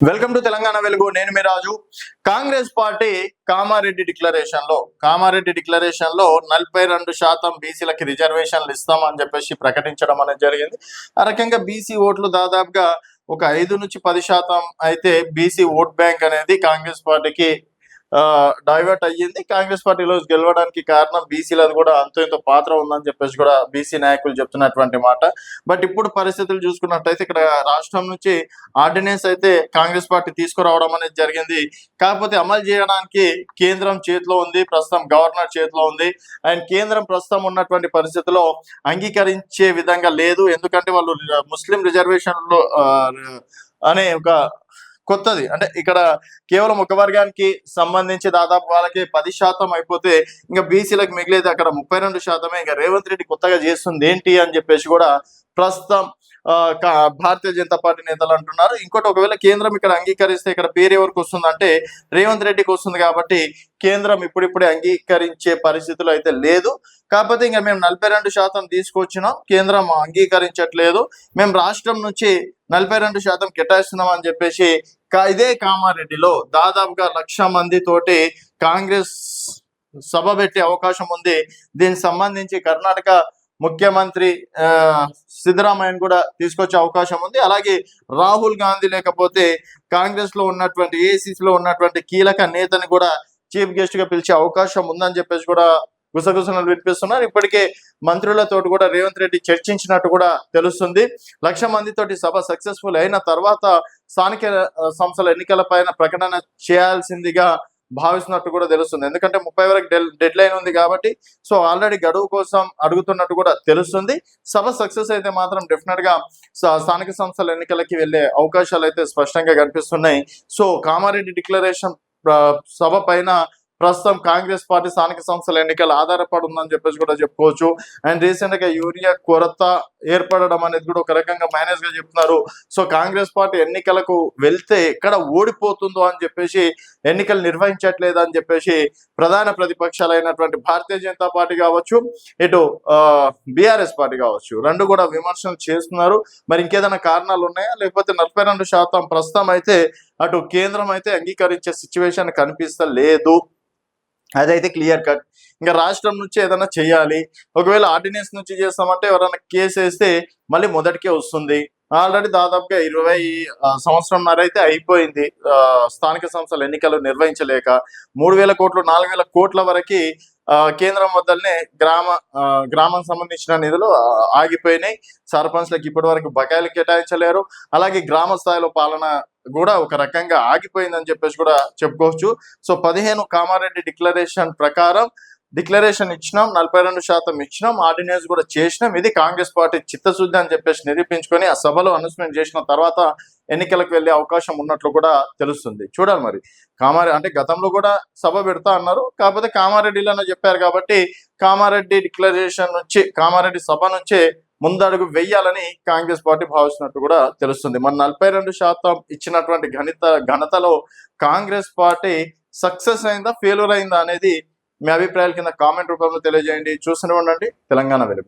Welcome to Telangana Velugu. నేను మీ Raju. Congress party Kamareddy డిక్లరేషన్లో కామారెడ్డి డిక్లరేషన్లో నలభై రెండు శాతం బీసీలకి రిజర్వేషన్లు ఇస్తామని చెప్పేసి ప్రకటించడం అనేది జరిగింది. ఆ రకంగా బీసీ ఓట్లు దాదాపుగా ఒక ఐదు నుంచి పది శాతం అయితే బీసీ ఓట్ బ్యాంక్ అనేది కాంగ్రెస్ పార్టీకి డైవర్ట్ అయ్యింది. కాంగ్రెస్ పార్టీలో గెలవడానికి కారణం బీసీలది కూడా అంత ఇంత పాత్ర ఉందని చెప్పేసి కూడా బీసీ నాయకులు చెప్తున్నటువంటి మాట. బట్ ఇప్పుడు పరిస్థితులు చూసుకున్నట్టయితే ఇక్కడ రాష్ట్రం నుంచి ఆర్డినెన్స్ అయితే కాంగ్రెస్ పార్టీ తీసుకురావడం అనేది జరిగింది. కాకపోతే అమలు చేయడానికి కేంద్రం చేతిలో ఉంది ప్రస్తుతం గవర్నర్ చేతిలో ఉంది. అండ్ కేంద్రం ప్రస్తుతం ఉన్నటువంటి పరిస్థితిలో అంగీకరించే విధంగా లేదు. ఎందుకంటే వాళ్ళు ముస్లిం రిజర్వేషన్లో అనే ఒక కొత్తది. అంటే ఇక్కడ కేవలం ఒక వర్గానికి సంబంధించి దాదాపు వాళ్ళకి పది శాతం అయిపోతే ఇంకా బీసీలకు మిగిలేదు అక్కడ ముప్పై రెండు శాతమే. ఇంకా రేవంత్ రెడ్డి కొత్తగా చేస్తుంది ఏంటి అని చెప్పేసి కూడా ప్రస్తుతం ఆ, భారతీయ జనతా పార్టీ నేతలు అంటున్నారు. ఇంకోటి ఒకవేళ కేంద్రం ఇక్కడ అంగీకరిస్తే ఇక్కడ పేరు ఎవరికి వస్తుందంటే రేవంత్ రెడ్డికి వస్తుంది కాబట్టి కేంద్రం ఇప్పుడిప్పుడే అంగీకరించే పరిస్థితులు అయితే లేదు. కాకపోతే ఇంకా మేము నలభై రెండు శాతం తీసుకొచ్చినాం. కేంద్రం అంగీకరించట్లేదు. మేము రాష్ట్రం నుంచి నలభై రెండు శాతం కేటాయిస్తున్నాం అని చెప్పేసి కా- ఇదే కామారెడ్డిలో దాదాపుగా లక్ష మంది తోటి కాంగ్రెస్ సభ పెట్టే అవకాశం ఉంది. దీనికి సంబంధించి కర్ణాటక ముఖ్యమంత్రి ఆ, సిద్ధరామయ్యను కూడా తీసుకొచ్చే అవకాశం ఉంది. అలాగే రాహుల్ గాంధీ లేకపోతే కాంగ్రెస్లో ఉన్నటువంటి ఏసీసీ లో ఉన్నటువంటి కీలక నేతని కూడా చీఫ్ గెస్ట్గా పిలిచే అవకాశం ఉందని చెప్పేసి కూడా గుసగుసలను వినిపిస్తున్నారు. ఇప్పటికే మంత్రులతో కూడా రేవంత్ రెడ్డి చర్చించినట్టు కూడా తెలుస్తుంది. లక్ష మందితోటి సభ సక్సెస్ఫుల్ అయిన తర్వాత స్థానిక సంస్థల ఎన్నికల పైన ప్రకటన చేయాల్సిందిగా భావిస్తున్నట్టు కూడా తెలుస్తుంది. ఎందుకంటే ముప్పై వరకు డెడ్ లైన్ ఉంది కాబట్టి సో ఆల్రెడీ గడువు కోసం అడుగుతున్నట్టు కూడా తెలుస్తుంది. సభ సక్సెస్ అయితే మాత్రం డెఫినెట్గా స్థానిక సంస్థల ఎన్నికలకి వెళ్ళే అవకాశాలు అయితే స్పష్టంగా కనిపిస్తున్నాయి. సో కామారెడ్డి డిక్లరేషన్ సభ పైన ప్రస్తుతం కాంగ్రెస్ పార్టీ స్థానిక సంస్థల ఎన్నికలు ఆధారపడి ఉందని చెప్పేసి కూడా చెప్పుకోవచ్చు. అండ్ రీసెంట్గా యూరియా కొరత ఏర్పడడం అనేది కూడా ఒక రకంగా మేనేజ్గా చెప్తున్నారు. సో కాంగ్రెస్ పార్టీ ఎన్నికలకు వెళ్తే ఎక్కడ ఓడిపోతుందో అని చెప్పేసి ఎన్నికలు నిర్వహించట్లేదు అని చెప్పేసి ప్రధాన ప్రతిపక్షాలైనటువంటి భారతీయ జనతా పార్టీ కావచ్చు ఇటు బీఆర్ఎస్ పార్టీ కావచ్చు రెండు కూడా విమర్శలు చేస్తున్నారు. మరి ఇంకేదైనా కారణాలు ఉన్నాయా? లేకపోతే నలభై రెండు శాతం ప్రస్తుతం అయితే అటు కేంద్రం అయితే అంగీకరించే సిచ్యువేషన్ కనిపిస్తలేదు. అదైతే క్లియర్ కట్. ఇంకా రాష్ట్రం నుంచి ఏదైనా చేయాలి. ఒకవేళ ఆర్డినెన్స్ నుంచి చేస్తామంటే ఎవరైనా కేసు వేస్తే మళ్ళీ మొదటికే వస్తుంది. ఆల్రెడీ దాదాపుగా ఇరవై సంవత్సరంన్నర అయితే అయిపోయింది. ఆ, స్థానిక సంస్థల ఎన్నికలు నిర్వహించలేక మూడు వేల కోట్లు నాలుగు వేల కోట్ల వరకు కేంద్రం వద్దనే గ్రామ ఆ, గ్రామం సంబంధించిన నిధులు ఆగిపోయినాయి. సర్పంచ్లకు ఇప్పటి వరకు బకాయిలు కేటాయించలేరు. అలాగే గ్రామ స్థాయిలో పాలన కూడా ఒక రకంగా ఆగిపోయిందని చెప్పేసి కూడా చెప్పుకోవచ్చు. సో పదిహేను కామారెడ్డి డిక్లరేషన్ ప్రకారం డిక్లరేషన్ ఇచ్చినాం నలభై రెండు శాతం ఇచ్చినాం ఆర్డినెన్స్ కూడా చేసినాం. ఇది కాంగ్రెస్ పార్టీ చిత్తశుద్ధి అని చెప్పేసి నిరూపించుకొని ఆ సభలో అనౌన్స్మెంట్ చేసిన తర్వాత ఎన్నికలకు వెళ్ళే అవకాశం ఉన్నట్లు కూడా తెలుస్తుంది. చూడాలి మరి. కామారెడ్డి అంటే గతంలో కూడా సభ పెడతా అన్నారు. కాకపోతే కామారెడ్డిలోనే చెప్పారు కాబట్టి కామారెడ్డి డిక్లరేషన్ నుంచి కామారెడ్డి సభ నుంచే ముందడుగు వెయ్యాలని కాంగ్రెస్ పార్టీ భావిస్తున్నట్టు కూడా తెలుస్తుంది. మన నలభై రెండు శాతం ఇచ్చినటువంటి ఘనిత ఘనతలో కాంగ్రెస్ పార్టీ సక్సెస్ అయిందా ఫెయిల్యూర్ అయిందా అనేది మీ అభిప్రాయాల కింద కామెంట్ రూపంలో తెలియజేయండి. చూస్తూనే ఉండండి. తెలంగాణ వెలుగు.